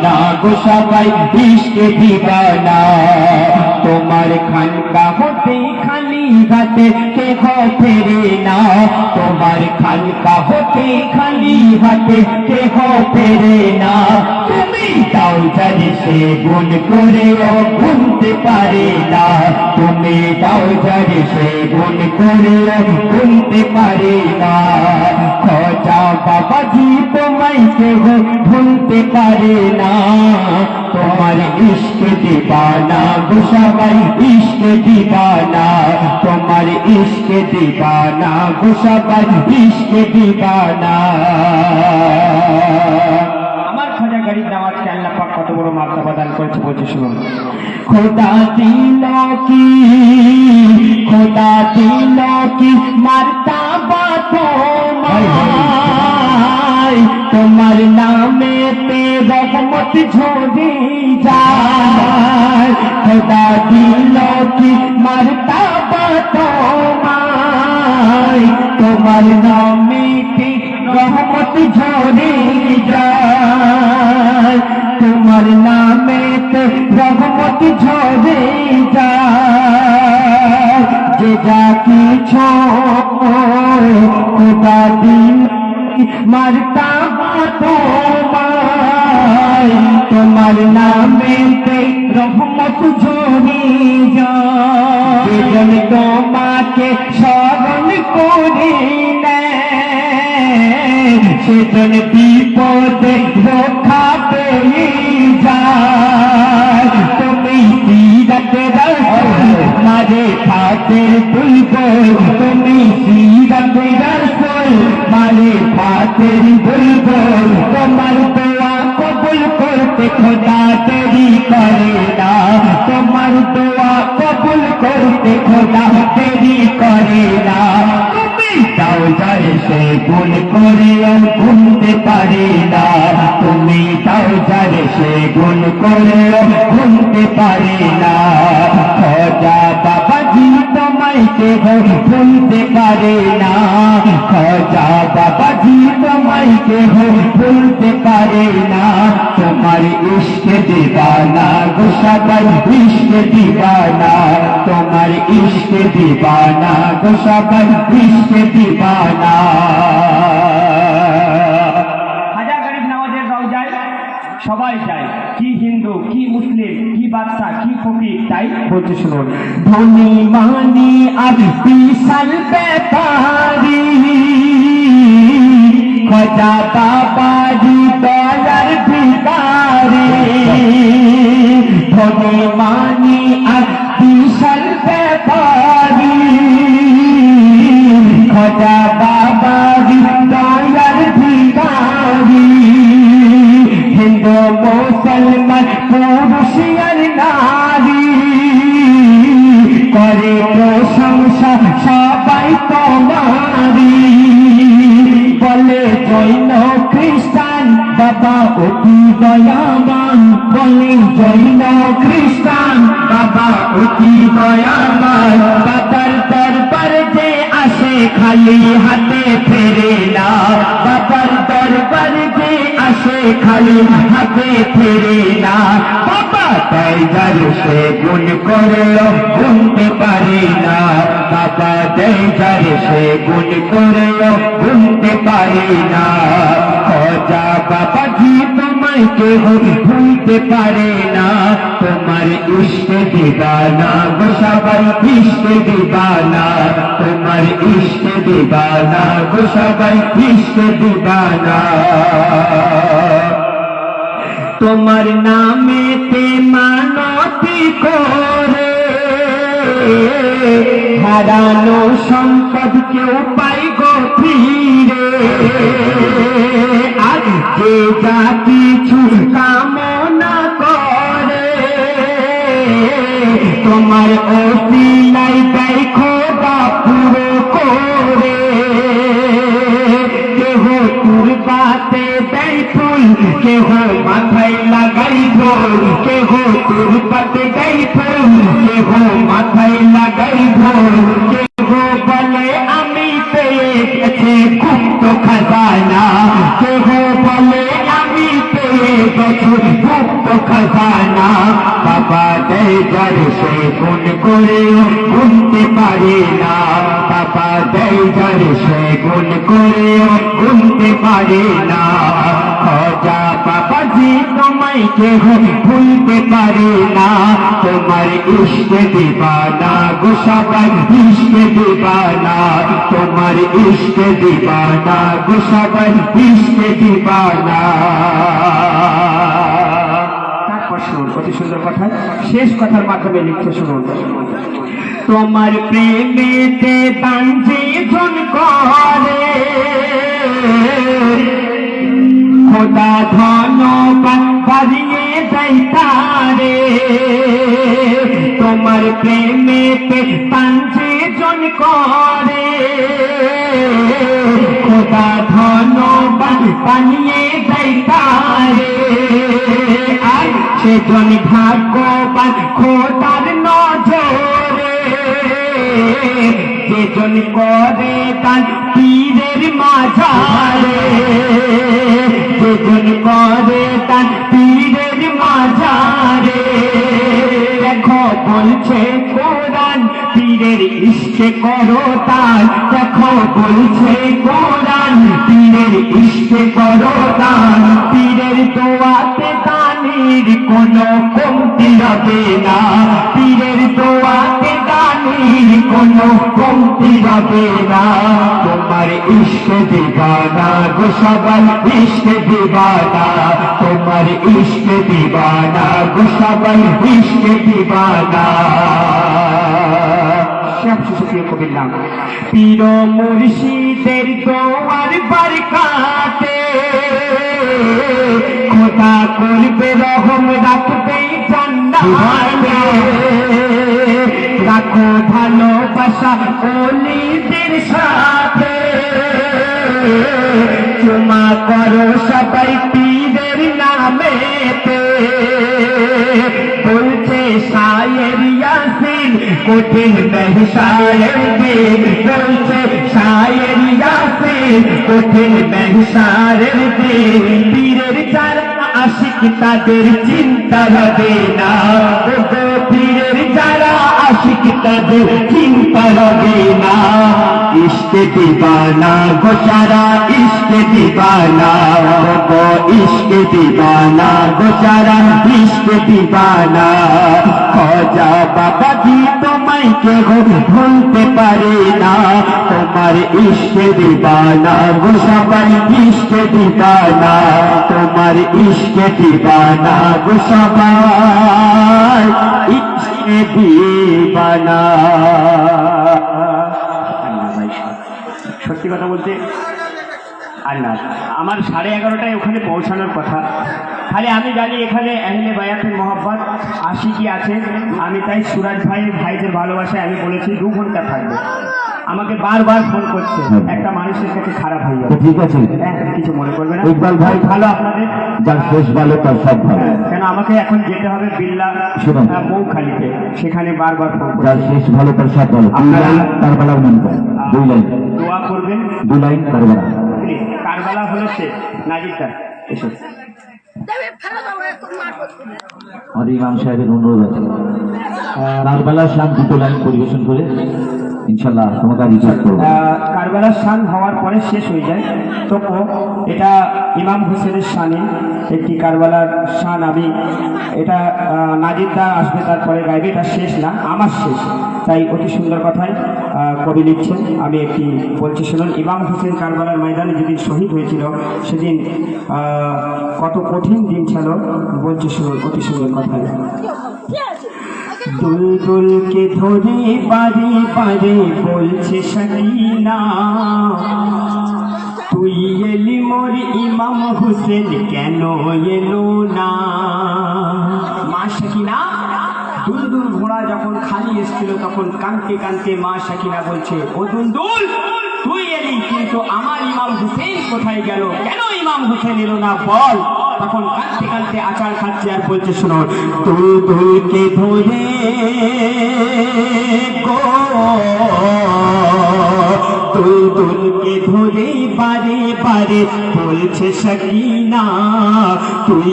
দিবানা গো সবাই ইশকে দিবানা তোমার খানকা হতে খালি হাতে কে হো ফেরে না। তোমার খানকা হতে খালি হাতে কে হো ফেরে না। তুমি দাও জানি সে গুণ করে ও গুনতে পারে না তুমি দাও জানি সে গুণ করে ও গুনতে পারে না খোঁজা বাবাজি তোমায় কেহ ভুলতে পারে না। তোমার ইশক দিবানা, গুসাবাই ইশক দিবানা। তোমার ইশক দিবানা, গুসাবাই ইশক দিবানা। খাজা গরিব নামাজকে আল্লাহ পাক কত বড় মাত্রা দান করেছে, বলছে, শুনুন। খোদা দিলা কি, খোদা দিলা কি, মার্তাবা তোমার নামে তে রহমত ঝরে রহমত ঝরে যায়। যে যা কিছু খোদা দিন মারতা তোমায়। তোমার নামে রহমত ঝরে যায়। তোমাকে স্মরণ করি সেজন বিপদে রক্ষা পেয়ে ফাতের তুলব তুমি সিরাতে রসল মারে ফাতের তুলব তোমার দোয়া কবুল করতে খোদা দেরি করে না। তোমার দোয়া কবুল করতে খোদা দেরি করে না। তুমি দাও যায় সে গুণ করে গুনতে পারে না। তুমি দাও যায় সে গুণ করে গুনতে পারে না। খোদা বাবাজি তোমায় কে ভুলতে পারে না। খোদা বাবাজি তোমায় কে ভুলতে পারে না? তোমার ইশক দিবানা গোসাবাই ইশক দিবানা। তোমার ইশক দিবানা গোসাবাই ইশক দিবানা। খাজা সবাই যায়, কি হিন্দু, কি মুসলিম। বাদশা কি কবি তাই বলতে শুনুন। ধনী মানি আর বিশাল ব্যাপারি খজা বাবাজি দয়ার ভিকারি ধনী মানি না। বাবা তাই সে গুণ করল গুনতে পারে না। বাবা দেয় যার সে গুণ করল গুনতে পারে না। খোঁজা বাবা জি, তোমায় কেহ ভুলতে পারে না। তোমার ইষ্ট দিবানা গো সবাই, ইষ্ট দিবানা। তোমার ইষ্ট দিবানা গো সবাই, ইষ্ট দিবানা। তোমার নামেতে মানতি করে? হারানো সম্পদ কেউ পাই গো ফিরে। আজ যে যা কিছু কামনা করে, তোমার অসিলাই দেখো ফুল কেহ মাথায় লাগাই ঢোল কেহ তুরবাতে দেয় ফুল কেহ মাথায় লাগাই ঢোল কেহ বলে আমি পেয়ে গেছি গুপ্ত খাজানা কেহ বলে আমি পেয়ে গেছি মুক্ত খাজানা। বাবা দেয় যার সে গুণ করেও গুনতে পারে না। বাবা দেয় যার সে গুণ করেও গুনতে পারে না। খজা বাবাজি, তোমায় কেহ ভুলতে পারে না। তোমার ইষ্ট দিবানা ইষ্ট দিবানা। তোমার ইষ্ট দিবানা ইষ্ট দিবানা। শেষ কথার মাধ্যমে লিখতে শুনুন। তোমার প্রেমেতে তাঞ্জি তোমার প্রেমেতে তাঞ্জি জন করে। খোদা ধনবান বানিয়ে দেয় তারে। আর সেজন ভাগ্যবান খোদার নজরে। যেজন করে তার পীরের মাঝারে। যেজন করে ইষ্টে করো তার দেখো বলছে কোরআন, পীরের ইষ্টে করো তার পীরের দোয়াতে দানির কোনো কমতি হবে না। পীরের দোয়াতে দানির কোনো কমতি হবে না। তোমার ইষ্ট দিবানা গো সবাই, ইষ্ট দিবানা। তোমার ইষ্ট দিবানা গো সবাই, ইষ্ট দিবানা। নাম পীর মুর্শিদের দোয়ার বারকাতে খোদা করবে রহম, রাখবে জান্নাতে। রাখো ভালোবাসা অলিদের সাথে। চুমা করো সবাই পীরের নামেতে। কঠিন বেহসারের বলছে সায়ের ইয়াসে কঠিন বেহসারের পীরের যারা আশিক, তাদের চিন্তা হবে না। পীরের যারা আশিক, তাদের চিন্তা হবে না। ইষ্টে দিবানা গোচারা ইষ্টে দিবানা। গো ইষ্টে দিবানা গোচারা ইষ্টে দিবানা। খোঁজা কেহ ভুলতে পারে না। তোমার ইশকে দিবানা গো সবাই ইশকে দিবানা। তোমার ইশকে দিবানা গো সবাই ইশকে দিবানা। সত্যি কথা বলতে আল্লাহ আমার সাড়ে এগারোটায় ওখানে পৌঁছানোর কথা। খালি আমি জানি এখানে এহলে বায়াতের মোহাম্মদ আশিকি আছে। আমি তাই সুরাজ ভাইয়ের ভাইদের ভালোবাসায় আমি বলেছি দু ঘণ্টা থাকবে। আমাকে বারবার ফোন করছে। একটা মানুষের কাছে খারাপ হয়ে যাবে। ঠিক আছে। হ্যাঁ, কিছু মনে করবে না। ইকবাল ভাই ভালো আপনাদের? যার শেষ ভালো তার সব ভালো। কেন আমাকে এখন যেতে হবে বিল্লা। মৌখালিতে সেখানে বারবার ফোন যার শেষ ভালো তার সব ভালো। লাইন তার বেলার মন করে দুই লাইন। দোয়া করবেন। দুই লাইন তার বেলা কারবালা হলো সে। নাজিরটা এসো। দেবে আমাদের ইমাম সাহেবের অনুরোধ আছে। রাতবেলা বেলা দুটো লাইন পরিবেশন করে ইনশাল্লাহ তোমাকে রিচার্জ করব। কারবালার শান হওয়ার পরে শেষ হয়ে যায়। তো এটা ইমাম হোসেনের শানে একটি কারবালার শান। আমি এটা আহ, নাজিরদা আসবে তারপরে গাইবে এটা শেষ না আমার শেষ। তাই অতি সুন্দর কথায় কবি লিখছেন আমি একটি বলছি শুনুন ইমাম হোসেন কারবালার ময়দানে যেদিন শহীদ হয়েছিল সেদিন কত কঠিন দিন ছিল বলছি শুনুন অতি সুন্দর কথায়। দুলদুলকে ধরে পারে পারে বলছে সকিনা, তুই এলি মোর ইমাম হোসেন কেন এলো না? মা শাকিনা দুল দুল ঘোড়া যখন খালি এসেছিল তখন কানতে কানতে মা শাকিনা বলছে, ও দুলদুল তুই এলি কিন্তু আমার ইমাম হুসেন কোথায় গেল? কেন ইমাম হুসেন এলো না? বল। তখন কাঁদতে কাঁদতে আচার খাচ্ছে আর বলছে, শোনো, তুই তুইকে ধরে তুলকে ধরে বারে বারে বলছে, সকিনা, তুই